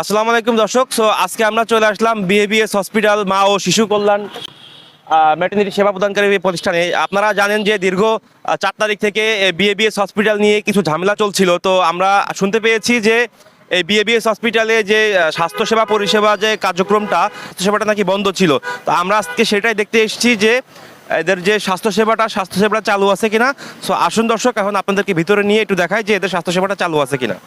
আসসালামু আলাইকুম দর্শক। সো আজকে আমরা চলে আসলাম বিএবিএস হসপিটাল মা ও শিশু কল্যাণ মেটেনিটি সেবা প্রদানকারী প্রতিষ্ঠানে। আপনারা জানেন যে দীর্ঘ চার তারিখ থেকে বিএবিএস হসপিটাল নিয়ে কিছু ঝামেলা চলছিল। তো আমরা শুনতে পেয়েছি যে এই বিএবিএস হসপিটালে যে স্বাস্থ্যসেবা পরিষেবা যে কার্যক্রমটা স্বাস্থ্যসেবাটা নাকি বন্ধ ছিল। তো আমরা আজকে সেটাই দেখতে এসেছি যে, এদের যে স্বাস্থ্যসেবাটা স্বাস্থ্যসেবাটা চালু আছে কিনা। সো আসুন দর্শক, এখন আপনাদেরকে ভিতরে নিয়ে একটু দেখায় যে এদের স্বাস্থ্যসেবাটা চালু আছে কিনা।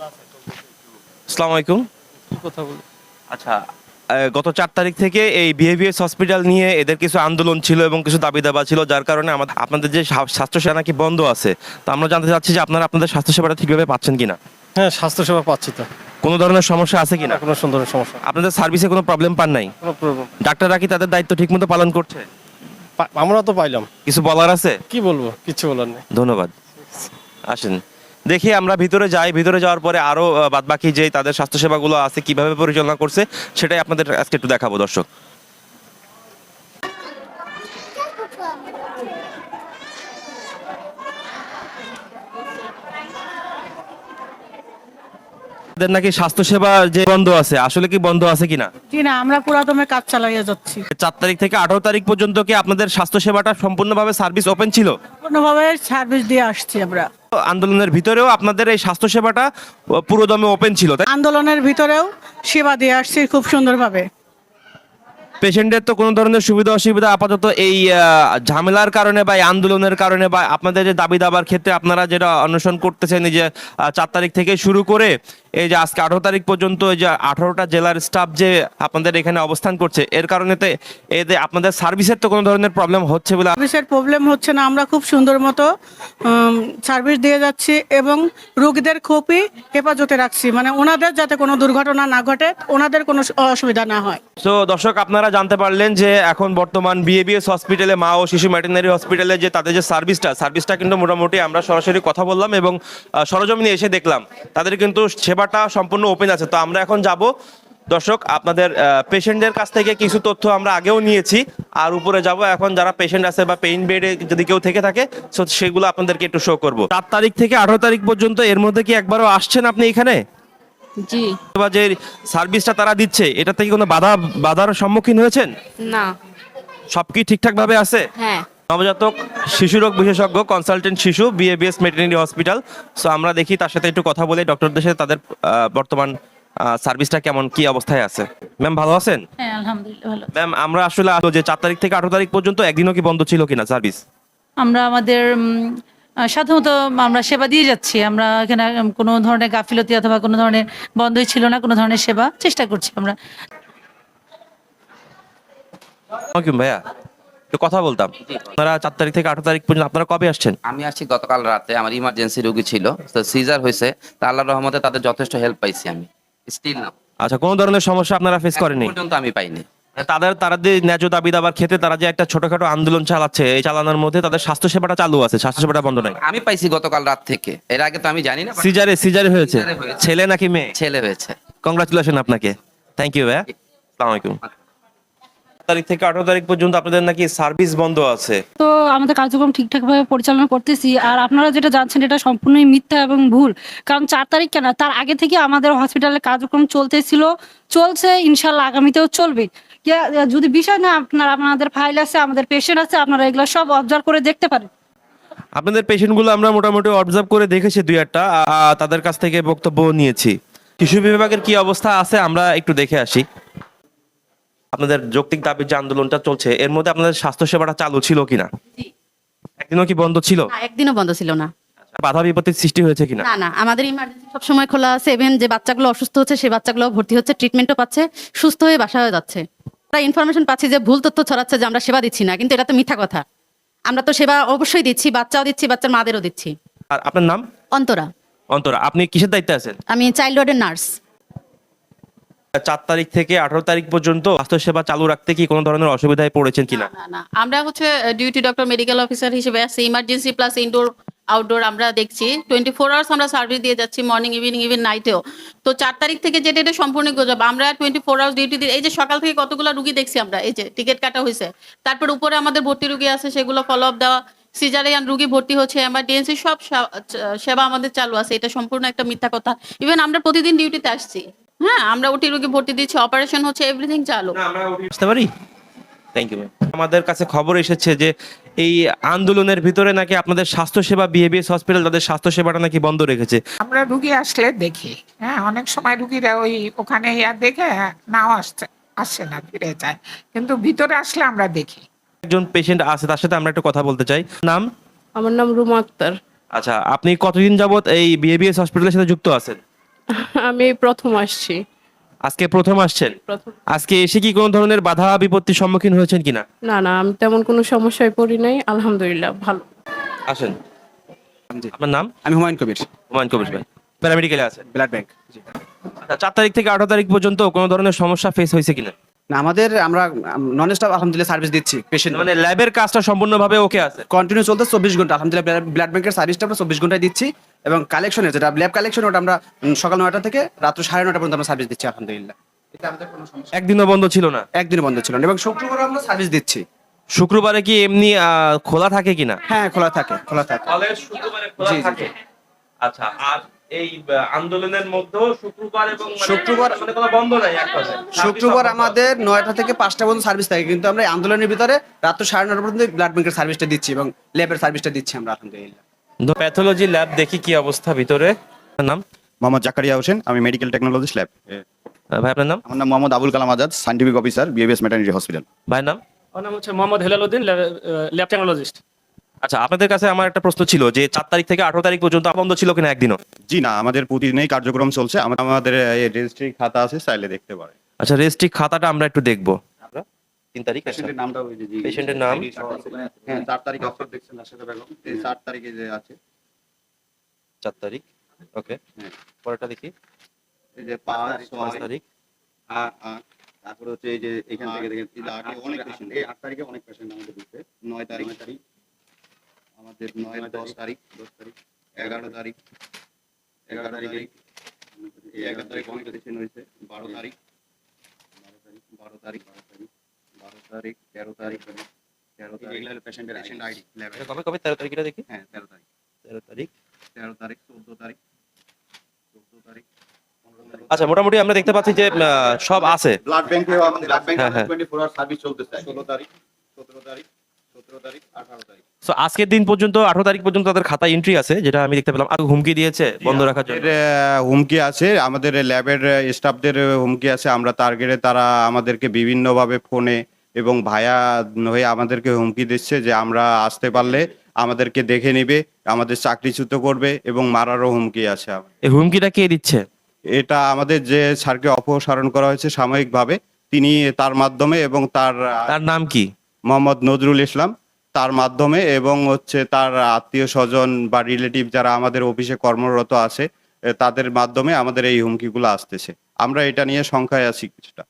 আসসালামু আলাইকুম। কথা বলি? আচ্ছা গত চার তারিখ থেকে এই বিহেভিয়ার্স হসপিটাল নিয়ে এদের কিছু আন্দোলন ছিল এবং কিছু দাবি দাবা ছিল যার কারণে আমাদের আপনাদের যে স্বা- স্বাস্থ্যসেবা নাকি বন্ধ আছে তো আমরা জানতে চাচ্ছি যে আপনারা আপনাদের স্বাস্থ্যসেবাটা ঠিকভাবে পাচ্ছেন কিনা। হ্যাঁ স্বাস্থ্যসেবা পাচ্ছি তো। কোনো ধরনের সমস্যা আছে কিনা? কোনো সুন্দরের সমস্যা। আপনাদের সার্ভিসে কোনো প্রবলেম পান নাই? ডাক্তাররা কি তাদের দায়িত্ব ঠিকমতো পালন করছে? আমরা তো পাইলাম। কিছু বলার আছে? কি বলব? কিছু বলার নেই। ধন্যবাদ। আসেন। দেখি আমরা ভিতরে যাই ভিতরে যাওয়ার পরে আরও বাদ বাকি যে তাদের স্বাস্থ্যসেবাগুলো আছে কীভাবে পরিচালনা করছে সেটাই আপনাদের আজকে একটু দেখাবো দর্শক। তাদের নাকি স্বাস্থ্যসেবা যে বন্ধ আছে আসলে কি বন্ধ আছে কিনা? জি না আমরা পুরাতনের কাজ চালাইয়া যাচ্ছি। চার তারিখ থেকে আঠারো তারিখ পর্যন্ত কি আপনাদের স্বাস্থ্যসেবাটা সম্পূর্ণভাবে সার্ভিস ওপেন ছিল? কোনোভাবে সার্ভিস দিয়ে আসছি আমরা। আন্দোলনের ভিতরেও আপনাদের এই স্বাস্থ্যসেবাটা পুরোদমে ওপেন ছিল আন্দোলনের ভিতরেও সেবা দিয়ে আসছি খুব সুন্দরভাবে। পেশেন্টের তো কোনো ধরনের সুবিধা অসুবিধা আপাতত এই ঝামেলার কারণে বা এই আন্দোলনের কারণে বা আপনাদের যে দাবি দাবার ক্ষেত্রে আপনারা যেটা অন্বেষণ করতেছেন যে চার তারিখ থেকে শুরু করে এই যে আজকে আঠারো তারিখ পর্যন্ত এই যে আঠারোটা জেলার স্টাফ যে আপনাদের এখানে অবস্থান করছে, এর কারণে তো যে আপনাদের সার্ভিসের তো কোনো ধরনের প্রবলেম হচ্ছে বলে সার্ভিসের প্রবলেম হচ্ছে না, আমরা খুব সুন্দর মতো সার্ভিস দিয়ে যাচ্ছি এবং রোগীদের খুবই হেফাজতে রাখছি। মানে ওনাদের যাতে কোনো দুর্ঘটনা না ঘটে, ওনাদের কোনো অসুবিধা না হয়। তো দর্শক, আপনারা জানতে পারলেন যে এখন বর্তমান বিএবিএস হসপিটালে মা ও শিশু ম্যাটেনারি হসপিটালে যে তাদের যে সার্ভিসটা সার্ভিসটা কিন্তু মোটামুটি আমরা সরাসরি কথা বললাম এবং সরজমিনে এসে দেখলাম। তাদের কিন্তু সেবাটা সম্পূর্ণ ওপেন আছে। তো আমরা এখন যাব। দর্শক, আপনাদের পেশেন্টদের কাছ থেকে কিছু তথ্য আমরা আগেও নিয়েছি। আর উপরে যাব। এখন যারা পেশেন্ট আছে বা পেইন বেডে যদি কেউ থেকে থাকে, so সেগুলো আপনাদেরকে একটু শো করব। চার তারিখ থেকে আঠারো তারিখ পর্যন্ত এর মধ্যে কি একবারও আসছেন আপনি এখানে? জি। বা যে সার্ভিসটা তারা দিচ্ছে এটা থেকে কোনো বাধা বাধার সম্মুখীন হয়েছেন? না। সব কি ঠিকঠাক ভাবে আছে? হ্যাঁ। নবজাতক শিশু রোগ বিশেষজ্ঞ কনসালটেন্ট শিশু বিএবিএস মেটার্নিটি হসপিটাল সো আমরা দেখি তার সাথে একটু কথা বলে ডক্টরদের সাথে তাদের আহ, বর্তমান সার্ভিসটা কেমন কি অবস্থায় আছে। ম্যাম ভালো আছেন? হ্যাঁ আলহামদুলিল্লাহ ভালো ম্যাম আমরা আসলে যে চার তারিখ থেকে আঠারো তারিখ পর্যন্ত একদিনও কি বন্ধ ছিল কিনা সার্ভিস? আমরা আমাদের সাধারণত আমরা সেবা দিয়ে যাচ্ছি। আমরা এখানে কোনো ধরনের গাফিলতি অথবা কোনো ধরনের বন্ধই ছিল না কোনো ধরনের সেবা চেষ্টা করছি আমরা। ভাইয়া একটু কথা বলতাম। আপনারা চার তারিখ থেকে আঠারো তারিখ পর্যন্ত আপনারা কবে আসছেন? আমি আসছি গতকাল রাতে আমার ইমার্জেন্সি রোগী ছিল। তো সিজার হয়েছে তা আল্লাহর রহমতে তাদের যথেষ্ট হেল্প পাইছি আমি। স্টিল না। আচ্ছা কোনো ধরনের সমস্যা আপনারা ফেস করেননি? পর্যন্ত আমি পাইনি। তাদের তারা যে ন্যায্য দাবি দাবার ক্ষেত্রে তারা যে একটা ছোটখাটো আন্দোলন চালাচ্ছে এই চালানোর মধ্যে তাদের স্বাস্থ্যসেবাটা চালু আছে স্বাস্থ্যসেবাটা বন্ধ নাই। আমি পাইছি গতকাল রাত থেকে। এর আগে তো আমি জানি না সিজারে সিজারে হয়েছে। ছেলে নাকি মেয়ে? ছেলে হয়েছে। কংগ্রাচুলেশন আপনাকে। থ্যাংক ইউ ভাইয়া। আসসালামু আলাইকুম। তারিখ থেকে আঠারো তারিখ পর্যন্ত আপনাদের নাকি সার্ভিস বন্ধ আছে। তো আমাদের কার্যক্রম ঠিকঠাকভাবে পরিচালনা করতেছি আর আপনারা যেটা জানছেন এটা সম্পূর্ণই মিথ্যা এবং ভুল। কারণ চার তারিখ কেন? তার আগে থেকে আমাদের হসপিটালে কার্যক্রম চলতেছিল চলছে ইনশাল্লাহ আগামীতেও চলবে। যদি বিষয় না আপনারা আপনাদের ফাইল আছে আমাদের পেশেন্ট আছে আপনারা এগুলো সব অবজার্ভ করে দেখতে পারেন। আপনাদের পেশেন্টগুলো আমরা মোটামুটি অবজার্ভ করে দেখেছি দুই একটা তাদের কাছ থেকে বক্তব্য নিয়েছি। শিশু বিভাগের কি অবস্থা আছে আমরা একটু দেখে আসি। আপনাদের যৌক্তিক দাবির যে আন্দোলনটা চলছে এর মধ্যে আপনাদের স্বাস্থ্য সেবাটা চালু ছিল কিনা? একদিনও কি বন্ধ ছিল? একদিনও বন্ধ ছিল না। বাধা বিপত্তির সৃষ্টি হয়েছে কিনা? না না আমাদের ইমার্জেন্সি সবসময় খোলা আছে ইভেন যে বাচ্চাগুলো অসুস্থ হচ্ছে সেই বাচ্চাগুলো ভর্তি হচ্ছে ট্রিটমেন্টও পাচ্ছে সুস্থ হয়ে বাসা হয়ে যাচ্ছে। আমরা ইনফরমেশন পাচ্ছি যে ভুল তথ্য ছড়াচ্ছে যে আমরা সেবা দিচ্ছি না কিন্তু এটা তো মিথ্যা কথা। আমরা তো সেবা অবশ্যই দিচ্ছি বাচ্চাও দিচ্ছি বাচ্চার মাদেরও দিচ্ছি। আর আপনার নাম? অন্তরা। অন্তরা আপনি কিসের দায়িত্বে আছেন? আমি চাইল্ড ওয়ার্ডের নার্স চার তারিখ থেকে আঠারো তারিখ পর্যন্ত স্বাস্থ্য সেবা চালু রাখতে কি কোনো ধরনের অসুবিধায় পড়েছেন কিনা? না না আমরা হচ্ছে ডিউটি ডক্টর মেডিকেল অফিসার হিসেবে আছি ইমার্জেন্সি প্লাস ইনডোর আউটডোর আমরা দেখছি। টোয়েন্টি ফোর আওয়ার্স আমরা সার্ভিস দিয়ে যাচ্ছি মর্নিং ইভিনিং ইভিন নাইটেও তো চার তারিখ থেকে যেটা এটা সম্পূর্ণ গজব। আমরা টোয়েন্টি ফোর আওয়ার্স ডিউটি দিয়ে এই যে সকাল থেকে কতগুলো রুগী দেখছি আমরা এই যে টিকিট কাটা হয়েছে তারপর উপরে আমাদের ভর্তি রুগী আছে সেগুলো ফলো আপ দেওয়া। সিজারিয়ান রুগী ভর্তি হচ্ছে এমার্জেন্সি সব সেবা আমাদের চালু আছে। এটা সম্পূর্ণ একটা মিথ্যা কথা। ইভেন আমরা প্রতিদিন ডিউটিতে আসছি। হ্যাঁ আমরা ওটি রুগী ভর্তি দিচ্ছি অপারেশন হচ্ছে এভরিথিং চালু। বুঝতে পারি? থ্যাংক ইউ আমাদের কাছে খবর এসেছে যে এই আন্দোলনের ভিতরে নাকি আপনাদের স্বাস্থ্যসেবা বিহেভিএস হসপিটাল তাদের স্বাস্থ্যসেবাটা নাকি বন্ধ রেখেছে। আমরা রুগী আসলে দেখি হ্যাঁ অনেক সময় রুগীরা ওই ওখানে ইয়া দেখে নাও আসছে আসে না ফিরে যায়। কিন্তু ভিতরে আসলে আমরা দেখি। একজন পেশেন্ট আছে তার সাথে আমরা একটু কথা বলতে চাই। নাম? আমার নাম রুমা আক্তার। আচ্ছা আপনি কতদিন যাবত এই বিহেভিএস হসপিটালের সাথে যুক্ত আছেন? আমি প্রথম আসছি। আজকে প্রথম আসছেন? প্রথম। আজকে এসে কি কোনো ধরনের বাধা বিপত্তির সম্মুখীন হয়েছেন কিনা? না না আমি তেমন কোনো সমস্যায় পড়ি নাই। আলহামদুলিল্লাহ ভালো। আসেন। আপনার নাম? আমি হুমায়ুন কবির। হুমায়ুন কবির ভাই। প্যারামেডিকেলে আছেন? ব্লাড ব্যাংক আচ্ছা চার তারিখ থেকে আঠারো তারিখ পর্যন্ত কোনো ধরনের সমস্যা ফেস হয়েছে কিনা? না আমাদের আমরা নন স্টপ আলহামদুলিল্লাহ সার্ভিস দিচ্ছি পেশেন্ট মানে ল্যাবের কাজটা সম্পূর্ণভাবে ওকে আছে? কন্টিনিউ চলতে চব্বিশ ঘণ্টা আলহামদুলিল্লাহ ব্লাড ব্যাংকের সার্ভিসটা আমরা চব্বিশ ঘন্টায় দিচ্ছি। এবং কালেকশনের যেটা ল্যাব কালেকশন ওটা আমরা সকাল নয়টা থেকে রাত্র সাড়ে নয়টা পর্যন্ত আমরা সার্ভিস দিচ্ছি আলহামদুলিল্লাহ। এটা আমাদের কোনো সমস্যা একদিনও বন্ধ ছিল না? একদিনও বন্ধ ছিল না এবং শুক্রবার আমরা সার্ভিস দিচ্ছি। শুক্রবারে কি এমনি খোলা থাকে কিনা? হ্যাঁ খোলা থাকে খোলা থাকে। শুক্রবারে খোলা জি, জি। থাকে। আচ্ছা আর এই আন্দোলনের মধ্যেও শুক্রবার এবং মানে- শুক্রবার- মানে কোনো বন্ধ নাই শুক্রবার আমাদের নয়টা থেকে পাঁচটা পর্যন্ত সার্ভিস থাকে কিন্তু আমরা আন্দোলনের ভিতরে রাত্র সাড়ে নয়টা পর্যন্ত ব্লাড ব্যাংকের সার্ভিসটা দিচ্ছি এবং ল্যাবের সার্ভিসটা দিচ্ছি আমরা আলহামদুলিল্লাহ। প্যাথোলজি ল্যাব দেখি কি অবস্থা ভিতরে। আপনার নাম? মোহাম্মদ জাকারিয়া হোসেন আমি মেডিকেল টেকনোলজিস্ট ল্যাব ভাই আপনার নাম? আমার নাম Mohammad Abul Kalam Azad scientific officer BABS maternity hospital ভাইয়ের নাম? আমার নাম হচ্ছে মোহাম্মদ হেলাল উদ্দিন ল্যাব টেকনোলজিস্ট আচ্ছা আপনাদের কাছে আমার একটা প্রশ্ন ছিল যে চার তারিখ থেকে আঠারো তারিখ পর্যন্ত বন্ধ ছিল কিনা একদিনও? জি না আমাদের প্রতিদিনই কার্যক্রম চলছে। আমা- আমাদের রেজিস্ট্রি খাতা আছে চাইলে দেখতে পারে আচ্ছা রেস্ট্রিক খাতাটা আমরা একটু দেখব। তিন তারিখ আচ্ছা। পেশেন্টের নামটা ওই যে পেশেন্টের নাম? হ্যাঁ চার তারিখ অফার দেখছেন রাশেদা বেগম। এই চার তারিখে যে আছে। চার তারিখ? ওকে। হ্যাঁ। পরেরটা দেখি। এই যে পাঁচ পাঁচ তারিখ। আট আট। তারপরে হচ্ছে এই যে এখান থেকে দেখেন যে অনেক পেশেন্ট এই আট তারিখে অনেক পেশেন্ট আমাদের ঢুকছে। নয় তারিখ। তারিখ। আমাদের নয় দশ তারিখ। দশ তারিখ এগারো তারিখ। এগারো তারিখ। এই এগারো তারিখ অনেক পেশেন্ট হয়েছে। বারো তারিখ। বারো তারিখ বারো তারিখ। তারিখ তেরো তারিখ তেরো তারিখ পেশেন্টের পেশেন্ট আইডি কবে কবে? তেরো তারিখটা দেখি। হ্যাঁ তেরো তারিখ। তেরো তারিখ। তেরো তারিখ চোদ্দ তারিখ চোদ্দ তারিখ আচ্ছা মোটামুটি আমরা দেখতে পাচ্ছি যে সব আছে। ব্লাড ব্যাংকে আমাদের ব্লাড ব্যাংকে হ্যাঁ, হ্যাঁ। টোয়েন্টি ফোর আওয়ার সার্ভিস চলতেছে ষোলো তারিখ সতেরো তারিখ সতেরো তারিখ আঠারো তারিখ। তো আজকের দিন পর্যন্ত আঠারো তারিখ পর্যন্ত তাদের খাতা এন্ট্রি আছে যেটা আমি দেখতে পেলাম। আর হুমকি দিয়েছে বন্ধ রাখার জন্য। আহ, হুমকি আছে। আমাদের ল্যাবের স্টাফদের হুমকি আছে। আমরা টার্গেটে তারা আমাদেরকে বিভিন্নভাবে ফোনে এবং ভায়া হয়ে আমাদেরকে হুমকি দিচ্ছে যে আমরা আসতে পারলে আমাদেরকে দেখে নিবে আমাদের চাকরিচ্যুত করবে এবং মারারও হুমকি আছে এই হুমকিটা কে দিচ্ছে? এটা আমাদের যে স্যারকে অপসারণ করা হয়েছে সাময়িকভাবে তিনি তার মাধ্যমে এবং তার তার নাম কি? মোহাম্মদ নজরুল ইসলাম তার মাধ্যমে এবং হচ্ছে তার আত্মীয় স্বজন বা রিলেটিভ যারা আমাদের অফিসে কর্মরত আছে তাদের মাধ্যমে আমাদের এই হুমকিগুলো আসতেছে। আমরা এটা নিয়ে সংখ্যায় আছি কিছুটা।